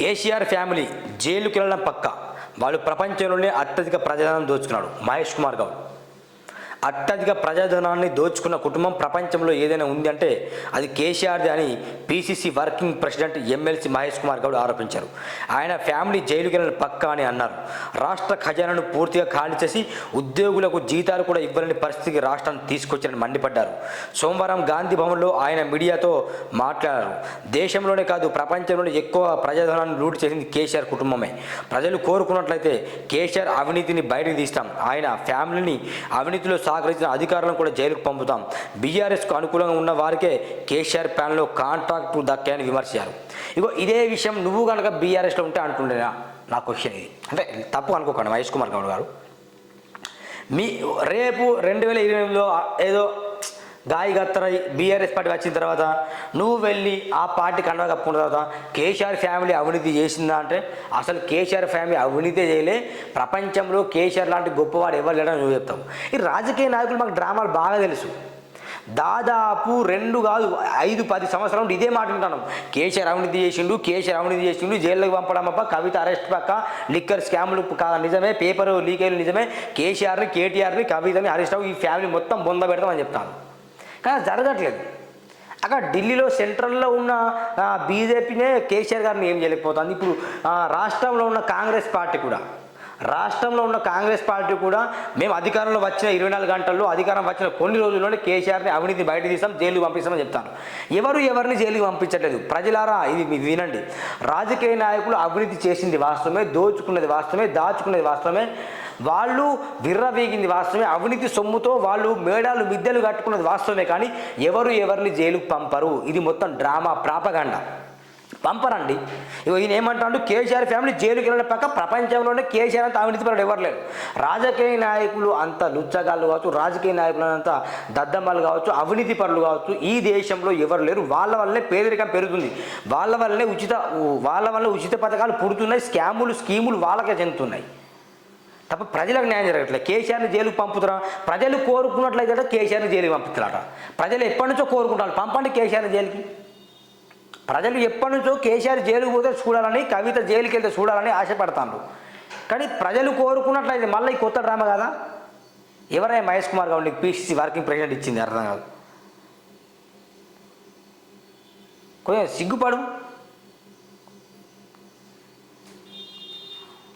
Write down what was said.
KCR family జైలుకి వెళ్ళడం పక్క. వాళ్ళు ప్రపంచంలోనే అత్యధిక ప్రజాదరణ దోచుకున్నాడు. మహేష్ కుమార్ గౌడ్. అత్యధిక ప్రజాధనాన్ని దోచుకున్న కుటుంబం ప్రపంచంలో ఏదైనా ఉంది అంటే అది కేసీఆర్ది అని PCC working president MLC Mahesh Kumar Goud ఆరోపించారు. ఆయన ఫ్యామిలీ జైలుకి వెళ్ళిన పక్క అని అన్నారు. రాష్ట్ర ఖజానాను పూర్తిగా ఖాళీ చేసి ఉద్యోగులకు జీతాలు కూడా ఇవ్వలేని పరిస్థితికి రాష్ట్రాన్ని తీసుకొచ్చారని మండిపడ్డారు. సోమవారం గాంధీ భవన్లో ఆయన మీడియాతో మాట్లాడారు. దేశంలోనే కాదు ప్రపంచంలోనే ఎక్కువ ప్రజాధనాన్ని లూటు చేసింది కేసీఆర్ కుటుంబమే. ప్రజలు కోరుకున్నట్లయితే కేసీఆర్ అవినీతిని బయటకు తీస్తాం. ఆయన ఫ్యామిలీని అవినీతిలో సహకరించిన అధికారులను కూడా జైలుకు పంపుతాం. బీఆర్ఎస్కు అనుకూలంగా ఉన్న వారికే కేసీఆర్ ప్యాన్లో కాంట్రాక్ట్ దక్కాయని విమర్శించారు. ఇగో ఇదే విషయం నువ్వు కనుక బీఆర్ఎస్లో ఉంటే అంటుండేనా నా క్వశ్చన్ ఇది. అంటే తప్పు అనుకోకండి మహేష్ కుమార్ గౌడ్ గారు. మీ రేపు రెండు వేల ఇరవై ఎనిమిదిలో ఏదో గాయి గత్తరై బీఆర్ఎస్ పార్టీ వచ్చిన తర్వాత నువ్వు వెళ్ళి ఆ పార్టీ కండవ కప్పుకున్న తర్వాత కేసీఆర్ ఫ్యామిలీ అవినీతి చేసిందా అంటే అసలు కేసీఆర్ ఫ్యామిలీ అవినీతి చేయలే. ప్రపంచంలో కేసీఆర్ లాంటి గొప్పవాడు ఎవరు లేడని నువ్వు చెప్తావు. ఈ రాజకీయ నాయకులు మాకు డ్రామాలు బాగా తెలుసు. దాదాపు రెండు కాదు ఐదు పది సంవత్సరాల నుండి ఇదే మాట వింటాను కేసీఆర్ అవినీతి చేసిండు కేసీఆర్ అవినీతి చేసిండు జైల్లోకి పంపడం అప్ప కవిత అరెస్ట్ పక్క లిక్కర్ స్కామ్లు నిజమే పేపర్ లీకేలు నిజమే కేసీఆర్ని కేటీఆర్ని కవితని అరెస్ట్ ఈ ఫ్యామిలీ మొత్తం బొంద పెడతామని చెప్తాను. కానీ జరగట్లేదు. అక్కడ ఢిల్లీలో సెంట్రల్లో ఉన్న బీజేపీనే కేసీఆర్ గారిని ఏం చేయలేకపోతుంది. ఇప్పుడు రాష్ట్రంలో ఉన్న కాంగ్రెస్ పార్టీ కూడా రాష్ట్రంలో ఉన్న కాంగ్రెస్ పార్టీ కూడా మేము అధికారంలో వచ్చిన ఇరవై నాలుగు గంటల్లో అధికారం వచ్చిన కొన్ని రోజుల్లోనే కేసీఆర్ని అవినీతి బయట తీస్తాం జైలుకి పంపిస్తామని చెప్తాను ఎవరు ఎవరిని జైలుకి పంపించట్లేదు? ప్రజలారా ఇది వినండి. రాజకీయ నాయకులు అవినీతి చేసింది వాస్తవమే దోచుకున్నది వాస్తవమే దాచుకున్నది వాస్తవమే. వాళ్ళు విర్రవీగింది వాస్తవమే. అవినీతి సొమ్ముతో వాళ్ళు మేడాలు మిద్దెలు కట్టుకున్నది వాస్తవమే కానీ ఎవరు ఎవరిని జైలుకు పంపరు. ఇది మొత్తం డ్రామా ప్రాపగండ. పంపరండి. ఇగో ఈయన ఏమంటాడు? కేసీఆర్ ఫ్యామిలీ జైలుకి వెళ్ళిన పక్క ప్రపంచంలోనే కేసీఆర్ అంత అవినీతి పరుడు ఎవరు లేరు. రాజకీయ నాయకులు అంత లుచ్చగాళ్ళు కావచ్చు రాజకీయ నాయకులు అంత దద్దమ్మలు కావచ్చు అవినీతి పరులు కావచ్చు ఈ దేశంలో ఎవరు లేరు. వాళ్ళ వల్లనే పేదరికం పెరుగుతుంది. వాళ్ళ వల్లనే ఉచిత వాళ్ళ వల్ల ఉచిత పథకాలు పుడుతున్నాయి. స్కాములు స్కీములు వాళ్ళకే చెందుతున్నాయి. తప్ప ప్రజలకు న్యాయం జరగట్లేదు కేసీఆర్ని జైలుకు పంపుతురా? ప్రజలు కోరుకున్నట్లయితే కేసీఆర్ని జైలుకి పంపుతారట ప్రజలు ఎప్పటి నుంచో కోరుకుంటారు పంపండి కేసీఆర్ని జైలుకి. ప్రజలు ఎప్పటి నుంచో కేసీఆర్ జైలుకు పోతే చూడాలని కవిత జైలుకి వెళ్తే చూడాలని ఆశపడతాను కానీ ప్రజలు కోరుకున్నట్లయితే మళ్ళీ కొత్త డ్రామా కదా? ఎవరైనా Mahesh Kumar Goud PCC working president ఇచ్చింది అర్థం కాదు. కొంచెం సిగ్గుపడు.